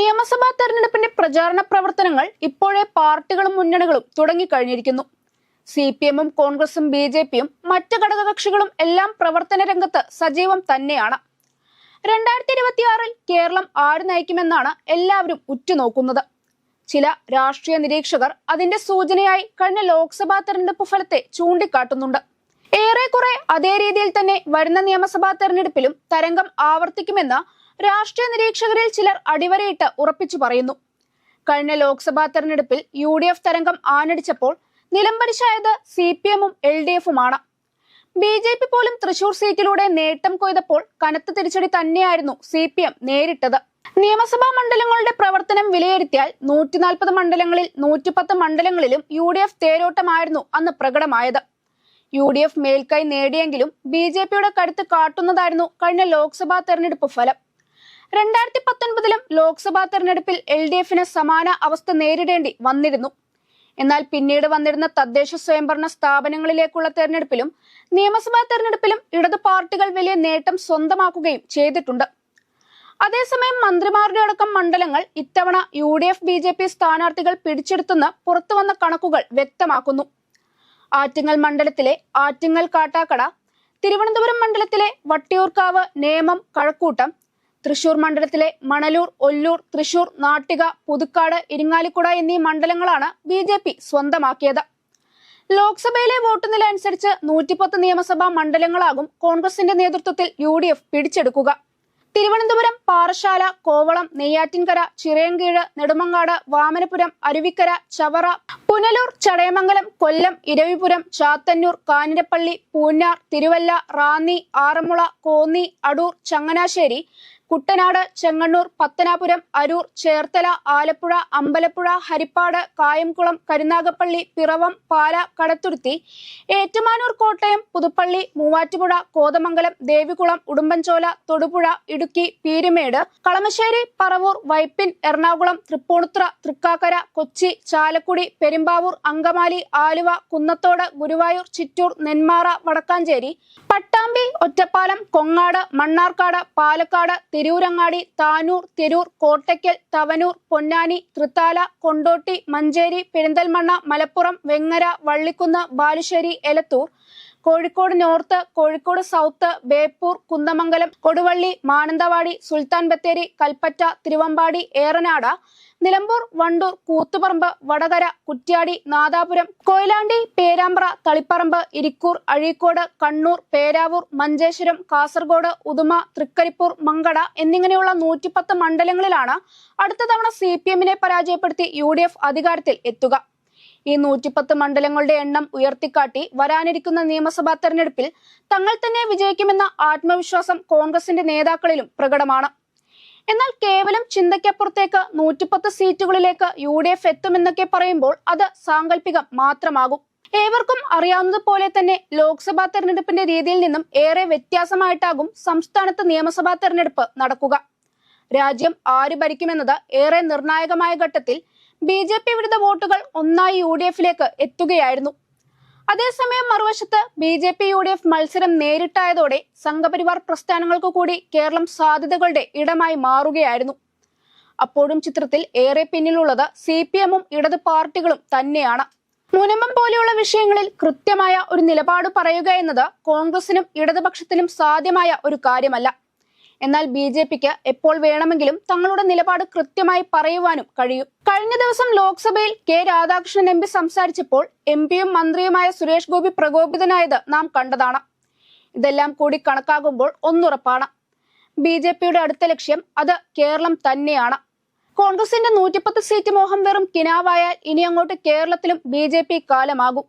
നിയമസഭാ തെരഞ്ഞെടുപ്പിന്റെ പ്രചാരണ പ്രവർത്തനങ്ങൾ ഇപ്പോഴേ പാർട്ടികളും മുന്നണികളും തുടങ്ങിക്കഴിഞ്ഞിരിക്കുന്നു. സി പി എമ്മും കോൺഗ്രസും ബി ജെ പിയും മറ്റ് ഘടകകക്ഷികളും എല്ലാം പ്രവർത്തന രംഗത്ത് സജീവം തന്നെയാണ്. രണ്ടായിരത്തി ഇരുപത്തിയാറിൽ കേരളം ആര് നയിക്കുമെന്നാണ് എല്ലാവരും ഉറ്റുനോക്കുന്നത്. ചില രാഷ്ട്രീയ നിരീക്ഷകർ അതിന്റെ സൂചനയായി കഴിഞ്ഞ ലോക്സഭാ തെരഞ്ഞെടുപ്പ് ഫലത്തെ ചൂണ്ടിക്കാട്ടുന്നുണ്ട്. ഏറെക്കുറെ അതേ രീതിയിൽ തന്നെ വരുന്ന നിയമസഭാ തെരഞ്ഞെടുപ്പിലും തരംഗം ആവർത്തിക്കുമെന്ന് രാഷ്ട്രീയ നിരീക്ഷകരിൽ ചിലർ അടിവരയിട്ട് ഉറപ്പിച്ചു പറയുന്നു. കഴിഞ്ഞ ലോക്സഭാ തെരഞ്ഞെടുപ്പിൽ യു ഡി എഫ് തരംഗം ആനടിച്ചപ്പോൾ നിലംപരിശായത് സി പി എമ്മും എൽ ഡി എഫുമാണ് ബി ജെ പി പോലും തൃശൂർ സീറ്റിലൂടെ നേട്ടം കൊയ്തപ്പോൾ കനത്ത തിരിച്ചടി തന്നെയായിരുന്നു സി പി എം നേരിട്ടത്. നിയമസഭാ മണ്ഡലങ്ങളുടെ പ്രവർത്തനം വിലയിരുത്തിയാൽ നൂറ്റിനാൽപ്പത് മണ്ഡലങ്ങളിൽ നൂറ്റിപ്പത്ത് മണ്ഡലങ്ങളിലും യു ഡി എഫ് തേരോട്ടമായിരുന്നു അന്ന് പ്രകടമായത്. യു ഡി എഫ് മേൽക്കൈ നേടിയെങ്കിലും ബി ജെ പിയുടെ കരുത്ത് കാട്ടുന്നതായിരുന്നു കഴിഞ്ഞ ലോക്സഭാ തെരഞ്ഞെടുപ്പ് ഫലം. രണ്ടായിരത്തി പത്തൊൻപതിലും ലോക്സഭാ തെരഞ്ഞെടുപ്പിൽ എൽ ഡി എഫിന് സമാന അവസ്ഥ നേരിടേണ്ടി വന്നിരുന്നു. എന്നാൽ പിന്നീട് വന്നിരുന്ന തദ്ദേശ സ്വയംഭരണ സ്ഥാപനങ്ങളിലേക്കുള്ള തെരഞ്ഞെടുപ്പിലും നിയമസഭാ തെരഞ്ഞെടുപ്പിലും ഇടതു പാർട്ടികൾ വലിയ നേട്ടം സ്വന്തമാക്കുകയും ചെയ്തിട്ടുണ്ട്. അതേസമയം മന്ത്രിമാരുടെ അടക്കം മണ്ഡലങ്ങൾ ഇത്തവണ U D F B J P സ്ഥാനാർത്ഥികൾ പിടിച്ചെടുത്തെന്ന് പുറത്തുവന്ന കണക്കുകൾ വ്യക്തമാക്കുന്നു. ആറ്റിങ്ങൽ മണ്ഡലത്തിലെ ആറ്റിങ്ങൽ കാട്ടാക്കട തിരുവനന്തപുരം മണ്ഡലത്തിലെ വട്ടിയൂർക്കാവ് നേമം കഴക്കൂട്ടം തൃശൂർ മണ്ഡലത്തിലെ മണലൂർ ഒല്ലൂർ തൃശൂർ നാട്ടിക പുതുക്കാട് ഇരിങ്ങാലിക്കുട എന്നീ മണ്ഡലങ്ങളാണ് ബി ജെ പി സ്വന്തമാക്കിയത്. ലോക്സഭയിലെ വോട്ട് നില അനുസരിച്ച് നൂറ്റിപ്പത്ത് നിയമസഭാ മണ്ഡലങ്ങളാകും കോൺഗ്രസിന്റെ നേതൃത്വത്തിൽ യു ഡി എഫ് പിടിച്ചെടുക്കുക. തിരുവനന്തപുരം പാറശാല കോവളം നെയ്യാറ്റിൻകര ചിറയൻകീഴ് നെടുമങ്ങാട് വാമനപുരം അരുവിക്കര ചവറ പുനലൂർ ചടയമംഗലം കൊല്ലം ഇരവിപുരം ചാത്തന്നൂർ കാഞ്ഞിരപ്പള്ളി പൂഞ്ഞാർ തിരുവല്ല റാന്നി ആറന്മുള കോന്നി അടൂർ ചങ്ങനാശ്ശേരി കുട്ടനാട് ചെങ്ങണ്ണൂർ പത്തനാപുരം അരൂർ ചേർത്തല ആലപ്പുഴ അമ്പലപ്പുഴ ഹരിപ്പാട് കായംകുളം കരുനാഗപ്പള്ളി പിറവം പാല കടത്തുരുത്തി ഏറ്റുമാനൂർ കോട്ടയം പുതുപ്പള്ളി മൂവാറ്റുപുഴ കോതമംഗലം ദേവികുളം ഉടുമ്പൻചോല തൊടുപുഴ ഇടുക്കി പീരുമേട് കളമശ്ശേരി പറവൂർ വൈപ്പിൻ എറണാകുളം തൃപ്പൂണിത്തുറ തൃക്കാക്കര കൊച്ചി ചാലക്കുടി പെരുമ്പാവൂർ അങ്കമാലി ആലുവ കുന്നത്തോട് ഗുരുവായൂർ ചിറ്റൂർ നെന്മാറ വടക്കാഞ്ചേരി പട്ടാമ്പി ഒറ്റപ്പാലം കൊങ്ങാട് മണ്ണാർക്കാട് പാലക്കാട് തിരൂരങ്ങാടി താനൂർ തിരൂർ കോട്ടയ്ക്കൽ തവനൂർ പൊന്നാനി തൃത്താല കൊണ്ടോട്ടി മഞ്ചേരി പെരിന്തൽമണ്ണ മലപ്പുറം വെങ്ങര വള്ളിക്കുന്ന് ബാലുശ്ശേരി എലത്തൂർ. കോഴിക്കോട് നോർത്ത് കോഴിക്കോട് സൗത്ത് ബേപ്പൂർ കുന്ദമംഗലം കൊടുവള്ളി മാനന്തവാടി സുൽത്താൻ ബത്തേരി കൽപ്പറ്റ തിരുവമ്പാടി ഏറനാട് നിലമ്പൂർ വണ്ടൂർ കൂത്തുപറമ്പ് വടകര കുറ്റ്യാടി നാദാപുരം കൊയിലാണ്ടി പേരാമ്പ്ര തളിപ്പറമ്പ് ഇരിക്കൂർ അഴീക്കോട് കണ്ണൂർ പേരാവൂർ മഞ്ചേശ്വരം കാസർഗോഡ് ഉദുമ തൃക്കരിപ്പൂർ മങ്കട എന്നിങ്ങനെയുള്ള നൂറ്റിപ്പത്ത് മണ്ഡലങ്ങളിലാണ് അടുത്ത തവണ സി പരാജയപ്പെടുത്തി യു അധികാരത്തിൽ എത്തുക. ഈ നൂറ്റിപ്പത്ത് മണ്ഡലങ്ങളുടെ എണ്ണം ഉയർത്തിക്കാട്ടി വരാനിരിക്കുന്ന നിയമസഭാ തെരഞ്ഞെടുപ്പിൽ തങ്ങൾ തന്നെ വിജയിക്കുമെന്ന ആത്മവിശ്വാസം കോൺഗ്രസിന്റെ നേതാക്കളിലും പ്രകടമാണ്. എന്നാൽ കേവലം ചിന്തയ്ക്കപ്പുറത്തേക്ക് നൂറ്റിപ്പത്ത് സീറ്റുകളിലേക്ക് യു ഡി എഫ് എത്തുമെന്നൊക്കെ പറയുമ്പോൾ അത് സാങ്കല്പികം മാത്രമാകും. ഏവർക്കും അറിയാവുന്നതുപോലെ തന്നെ ലോക്സഭാ തെരഞ്ഞെടുപ്പിന്റെ രീതിയിൽ നിന്നും ഏറെ വ്യത്യാസമായിട്ടാകും സംസ്ഥാനത്ത് നിയമസഭാ തെരഞ്ഞെടുപ്പ് നടക്കുക. രാജ്യം ആര് ഭരിക്കുമെന്നത് ഏറെ നിർണായകമായ ഘട്ടത്തിൽ ബി ജെ പി വിരുദ്ധ വോട്ടുകൾ ഒന്നായി യു ഡി എഫിലേക്ക് എത്തുകയായിരുന്നു. അതേസമയം മറുവശത്ത് B J P U D F മത്സരം നേരിട്ടായതോടെ സംഘപരിവാർ പ്രസ്ഥാനങ്ങൾക്ക് കൂടി കേരളം സാധ്യതകളുടെ ഇടമായി മാറുകയായിരുന്നു. അപ്പോഴും ചിത്രത്തിൽ ഏറെ പിന്നിലുള്ളത് സി പി എമ്മും ഇടത് പാർട്ടികളും തന്നെയാണ്. മുനമ്പം പോലെയുള്ള വിഷയങ്ങളിൽ കൃത്യമായ ഒരു നിലപാട് പറയുക എന്നത് കോൺഗ്രസിനും ഇടതുപക്ഷത്തിനും സാധ്യമായ ഒരു കാര്യമല്ല. എന്നാൽ ബി ജെ പിക്ക് എപ്പോൾ വേണമെങ്കിലും തങ്ങളുടെ നിലപാട് കൃത്യമായി പറയുവാനും കഴിയും. കഴിഞ്ഞ ദിവസം ലോക്സഭയിൽ കെ രാധാകൃഷ്ണൻ എം പി സംസാരിച്ചപ്പോൾ എം പിയും മന്ത്രിയുമായ സുരേഷ് ഗോപി പ്രകോപിതനായത് നാം കണ്ടതാണ്. ഇതെല്ലാം കൂടി കണക്കാകുമ്പോൾ ഒന്നുറപ്പാണ്. ബി ജെ പിയുടെ അടുത്ത ലക്ഷ്യം അത് കേരളം തന്നെയാണ്. കോൺഗ്രസിന്റെ നൂറ്റിപ്പത്ത് സീറ്റ് മോഹം വെറും കിനാവായാൽ ഇനി അങ്ങോട്ട് കേരളത്തിലും ബി ജെ പി കാലമാകും.